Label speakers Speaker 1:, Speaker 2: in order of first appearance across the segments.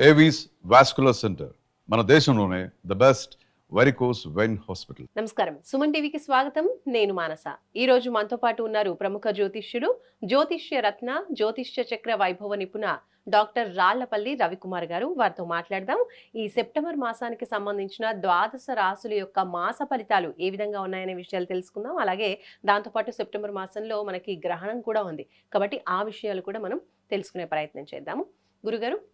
Speaker 1: Avis vascular centre మన దేశంలోనే the best varicose vein hospital
Speaker 2: నమస్కారం. సుమన్ టీవీకి స్వాగతం. నేను మానస. ఈ రోజు మనతో పాటు ఉన్నారు ప్రముఖ జ్యోతిష్యుడు జ్యోతిష్య రత్న జ్యోతిష్య చక్ర వైభవ నిపుణ డాక్టర్ రాళ్ళపల్లి రవికుమార్ గారు. వారితో మాట్లాడదాం. ఈ సెప్టెంబర్ మాసానికి సంబంధించిన ద్వాదశ రాసుల యొక్క మాస ఫలితాలు ఏ విధంగా ఉన్నాయనే విషయాలు తెలుసుకుందాం. అలాగే దాంతోపాటు సెప్టెంబర్ మాసంలో మనకి గ్రహణం కూడా ఉంది. కాబట్టి ఆ విషయాలు కూడా మనం తెలుసుకునే ప్రయత్నం చేద్దాము. గురుగారు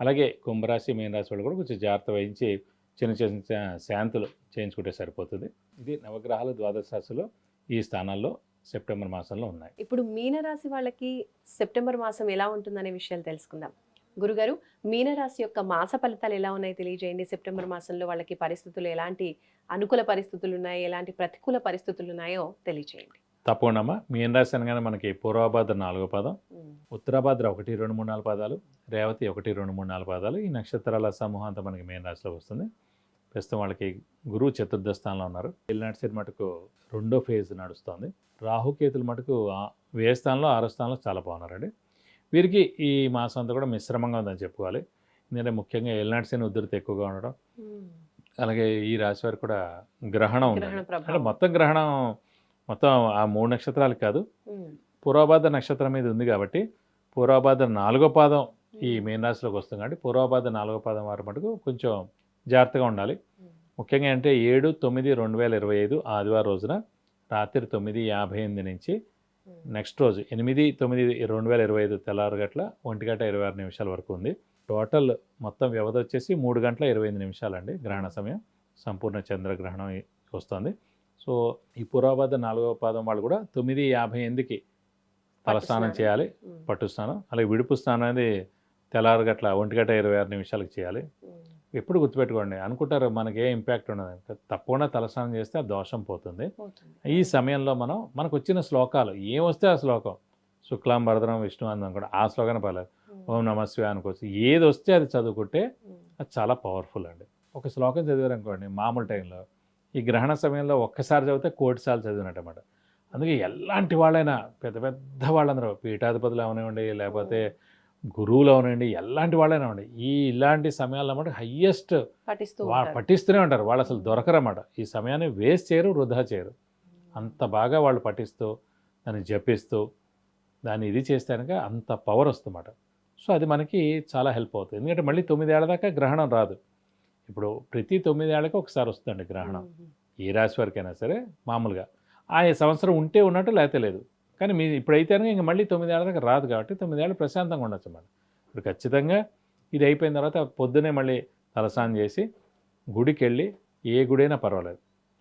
Speaker 3: అలాగే కుంభరాశి మీనరాశి వాళ్ళు కూడా కొంచెం జాగ్రత్త వహించి చిన్న చిన్న శాంతులు చేయించుకుంటే సరిపోతుంది. ఇది నవగ్రహాలు ద్వాదశ రాశిలో ఈ స్థానాల్లో సెప్టెంబర్ మాసంలో ఉన్నాయి.
Speaker 2: ఇప్పుడు మీనరాశి వాళ్ళకి సెప్టెంబర్ మాసం ఎలా ఉంటుందనే విషయాలు తెలుసుకుందాం. గురుగారు మీనరాశి యొక్క మాస ఫలితాలు ఎలా ఉన్నాయి తెలియజేయండి. సెప్టెంబర్ మాసంలో వాళ్ళకి పరిస్థితులు ఎలాంటి అనుకూల పరిస్థితులు ఉన్నాయి ఎలాంటి ప్రతికూల పరిస్థితులు ఉన్నాయో తెలియజేయండి.
Speaker 3: తప్పకుండా. మీన రాశి అనగానే మనకి పూర్వభాద్ర నాలుగో పాదం ఉత్తరాభాద్ర ఒకటి రెండు మూడు నాలుగు పాదాలు రేవతి ఒకటి రెండు మూడు నాలుగు పాదాలు ఈ నక్షత్రాల సమూహం అంతా మనకి మెయిన్ రాశిలోకి వస్తుంది. ప్రస్తుతం వాళ్ళకి గురువు చతుర్థ స్థానంలో ఉన్నారు. ఎల్నాటి సైడ్ మటుకు రెండో ఫేజ్ నడుస్తుంది. రాహుకేతులు మటుకు ఆ- వ్యయ స్థానంలో ఆరో స్థానంలో చాలా బాగున్నారండి. వీరికి ఈ మాసం అంతా కూడా మిశ్రమంగా ఉందని చెప్పుకోవాలి. ఎందుకంటే ముఖ్యంగా ఎల్నాటి శని ఉధృతి ఎక్కువగా ఉండడం. అలాగే ఈ రాశి వారికి కూడా గ్రహణం ఉంది అంటే మొత్తం గ్రహణం మొత్తం ఆ మూడు నక్షత్రాలు కాదు. పూర్వభాద్ర నక్షత్రం మీద ఉంది కాబట్టి పూర్వభాద్ర నాలుగో పాదం ఈ మీనరాశిలోకి వస్తుంది కాబట్టి పూర్వభాద్ర నాలుగో పాదం వారి మటుకు కొంచెం జాగ్రత్తగా ఉండాలి. ముఖ్యంగా అంటే ఏడు తొమ్మిది రెండు వేల ఇరవై ఐదు ఆదివారం రోజున రాత్రి తొమ్మిది యాభై ఎనిమిది నుంచి. నెక్స్ట్ రోజు ఎనిమిది తొమ్మిది రెండు వేల ఇరవై ఐదు తెల్లారు గట్ల ఒంటి గంట ఇరవై ఆరు నిమిషాల వరకు ఉంది టోటల్ మొత్తం వ్యవధి వచ్చేసి మూడు గంటల ఇరవై ఎనిమిది నిమిషాలండి గ్రహణ సమయం సంపూర్ణ చంద్రగ్రహణం వస్తుంది సో ఈ పూర్వభాద్ర నాలుగవ పాదం వాళ్ళు కూడా తొమ్మిది యాభై ఎనిమిదికి తలస్నానం చేయాలి. పట్టు స్నానం అలాగే విడుపు స్నానం అనేది తెల్లారు గట్ల ఒంటి గంట ఇరవై ఆరు నిమిషాలకు చేయాలి. ఎప్పుడు గుర్తుపెట్టుకోండి అనుకుంటారు మనకి ఏ ఇంపాక్ట్ ఉండదు తప్పకుండా తలస్నానం చేస్తే ఆ దోషం పోతుంది. ఈ సమయంలో మనం మనకు వచ్చిన శ్లోకాలు ఏం వస్తే ఆ శ్లోకం శుక్లాం భరద్రం విష్ణు అందం కూడా ఆ శ్లోకాన్ని పర్లేదు. ఓం నమస్వే అనుకోవచ్చు ఏది వస్తే అది చదువుకుంటే. అది చాలా పవర్ఫుల్ అండి ఒక శ్లోకం చదివారు అనుకోండి మామూలు టైంలో ఈ గ్రహణ సమయంలో ఒక్కసారి చదివితే కోటి సార్లు చదివినట్టమాట. అందుకే ఎలాంటి వాళ్ళైనా పెద్ద పెద్ద వాళ్ళందరూ పీఠాధిపతులు అవనివ్వండి లేకపోతే గురువులు అవనండి ఎలాంటి వాళ్ళైనా ఉండి ఈ ఇలాంటి సమయాల్లో అన్నమాట హయ్యెస్ట్. పఠిస్తూనే ఉంటారు. వాళ్ళు అసలు దొరకరన్నమాట. ఈ సమయాన్ని వేస్ట్ చేయరు వృధా చేయరు. అంత బాగా వాళ్ళు పఠిస్తూ దాన్ని జపిస్తూ దాన్ని ఇది చేస్తే కనుక అంత పవర్ వస్తుందన్నమాట. సో అది మనకి చాలా హెల్ప్ అవుతుంది. ఎందుకంటే మళ్ళీ తొమ్మిదేళ్ళ దాకా గ్రహణం రాదు. ఇప్పుడు ప్రతి తొమ్మిదేళ్ళకి ఒకసారి వస్తుందండి గ్రహణం. ఏ రాశి వారికైనా సరే మామూలుగా. ఆ సంవత్సరం ఉంటే ఉన్నట్టు లేకపోతే లేదు. కానీ మీ ఇప్పుడైతే ఇంక మళ్ళీ తొమ్మిదేళ్ళ దాకా రాదు కాబట్టి తొమ్మిదేళ్ళు ప్రశాంతంగా ఉండొచ్చు మనం ఇప్పుడు ఖచ్చితంగా ఇది అయిపోయిన తర్వాత పొద్దునే మళ్ళీ తలస్నానం చేసి గుడికి వెళ్ళి ఏ గుడైనా పర్వాలేదు.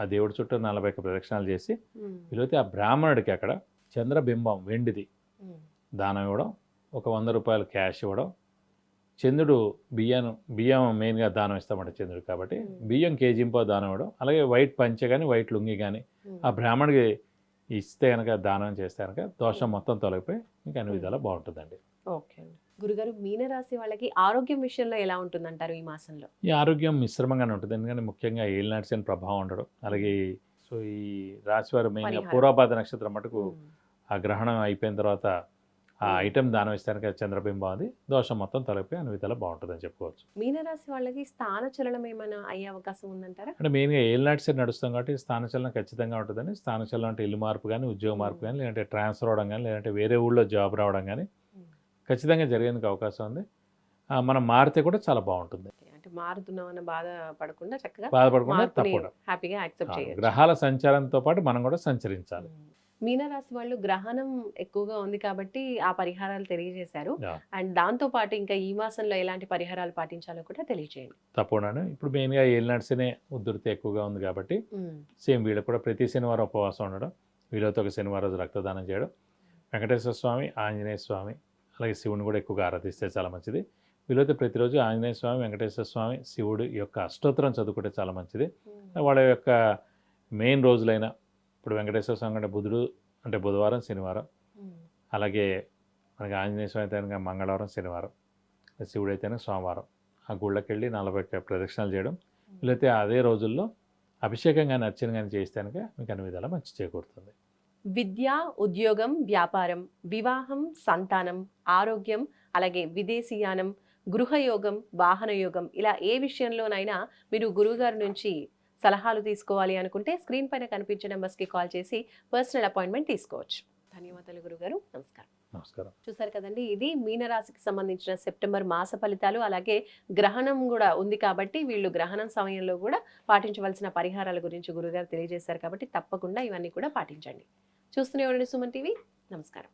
Speaker 3: ఆ దేవుడి చుట్టూ నలభై ఒక్క ప్రదక్షిణాలు చేసి వీలైతే ఆ బ్రాహ్మణుడికి అక్కడ చంద్రబింబం వెండిది. దానం ఇవ్వడం ఒక వంద రూపాయలు క్యాష్ ఇవ్వడం చంద్రుడు బియ్యం బియ్యం మెయిన్గా దానం ఇస్తామంట చంద్రుడు కాబట్టి. బియ్యం కేజీంపో దానం ఇవ్వడం అలాగే వైట్ పంచె కానీ వైట్ లుంగి కానీ. ఆ బ్రాహ్మణుడికి ఇస్తే కనుక దానం చేస్తే కనుక దోషం మొత్తం తొలగిపోయి మీకు అన్ని విధాలా బాగుంటుందండి.
Speaker 2: ఓకే అండి. గురుగారు మీనరాశి వాళ్ళకి ఆరోగ్యం విషయంలో ఎలా ఉంటుందంటారు ఈ మాసంలో?
Speaker 3: ఈ ఆరోగ్యం మిశ్రమంగానే ఉంటుంది. ఎందుకంటే ముఖ్యంగా ఏలినాడ్స్ అని ప్రభావం ఉండడం అలాగే సో ఈ రాశివారు మెయిన్గా. పూర్వపాద నక్షత్రం మటుకు ఆ గ్రహణం అయిపోయిన తర్వాత ఆ. ఐటెం దానం ఇస్తానికి చంద్రబింబం అది. దోషం మొత్తం తొలగిపోయి అన్ని విధాలా బాగుంటుందని చెప్పుకోవచ్చు.
Speaker 2: మీనరాశి వాళ్ళకి స్థాన చలనం ఏమైనా అయ్యే అవకాశం ఉందంటారా?
Speaker 3: అంటే మెయిన్గా ఏలినాటి సైడ్ నడుస్తాం కాబట్టి స్థానచలనం ఖచ్చితంగా ఉంటుందని స్థానచలనం అంటే ఇల్లు మార్పు కానీ ఉద్యోగ మార్పు కానీ లేదంటే ట్రాన్స్ఫర్ అవడం కానీ లేదంటే వేరే ఊళ్ళో జాబ్ రావడం కానీ. ఖచ్చితంగా జరిగేందుకు అవకాశం ఉంది. ఆ, మనం మారితే కూడా చాలా బాగుంటుంది.
Speaker 2: అంటే మారుతున్నాం అన్న బాధ పడకుండా చక్కగా
Speaker 3: బాధపడకుండా తప్పకుండా.
Speaker 2: హ్యాపీగా యాక్సెప్ట్
Speaker 3: గ్రహాల సంచారంతో పాటు మనం కూడా సంచరించాలి.
Speaker 2: మీనరాశి వాళ్ళు గ్రహణం ఎక్కువగా ఉంది కాబట్టి ఆ పరిహారాలు తెలియజేశారు. అండ్ దాంతో పాటు ఇంకా ఈ మాసంలో ఎలాంటి పరిహారాలు పాటించాలో కూడా తెలియజేయండి
Speaker 3: తప్పకుండా ఇప్పుడు మెయిన్గా ఏలినాడ్స్నే ఉధృతి ఎక్కువగా ఉంది కాబట్టి సేమ్ వీళ్ళకి కూడా ప్రతి శనివారం ఉపవాసం ఉండడం వీళ్ళతో ఒక శనివారం రోజు రక్తదానం చేయడం వెంకటేశ్వర స్వామి ఆంజనేయ స్వామి అలాగే శివుని కూడా ఎక్కువగా ఆరాధిస్తే చాలా మంచిది. వీళ్ళైతే ప్రతిరోజు ఆంజనేయ స్వామి వెంకటేశ్వర స్వామి శివుడు యొక్క అష్టోత్తరం చదువుకుంటే చాలా మంచిది. వాళ్ళ యొక్క మెయిన్ రోజులైన ఇప్పుడు వెంకటేశ్వర స్వామి అంటే బుధుడు అంటే బుధవారం శనివారం. అలాగే మనకి ఆంజనేయ స్వామి అయితే మంగళవారం శనివారం. శివుడు అయితేనే సోమవారం. ఆ గుళ్ళకి వెళ్ళి నలభై ప్రదక్షిణాలు చేయడం. వీలైతే అదే రోజుల్లో అభిషేకం కానీ అర్చన కానీ చేస్తే కనుక మీకు అన్ని విధాలా మంచి చేకూరుతుంది.
Speaker 2: విద్య ఉద్యోగం వ్యాపారం వివాహం సంతానం ఆరోగ్యం అలాగే విదేశీయానం గృహయోగం వాహన యోగం ఇలా ఏ విషయంలోనైనా మీరు గురువుగారి నుంచి సలహాలు తీసుకోవాలి అనుకుంటే స్క్రీన్ పైన కనిపించే నెంబర్స్కి కాల్ చేసి పర్సనల్ అపాయింట్మెంట్ తీసుకోవచ్చు. ధన్యవాదాలు గురుగారు. నమస్కారం.
Speaker 3: నమస్కారం.
Speaker 2: చూసారు కదండి ఇది మీనరాశికి సంబంధించిన సెప్టెంబర్ మాస ఫలితాలు అలాగే గ్రహణం కూడా ఉంది కాబట్టి వీళ్ళు గ్రహణం సమయంలో కూడా పాటించవలసిన పరిహారాల గురించి గురుగారు తెలియజేశారు కాబట్టి తప్పకుండా ఇవన్నీ కూడా పాటించండి. చూస్తూనే ఉండండి సుమన్ టీవీ. నమస్కారం.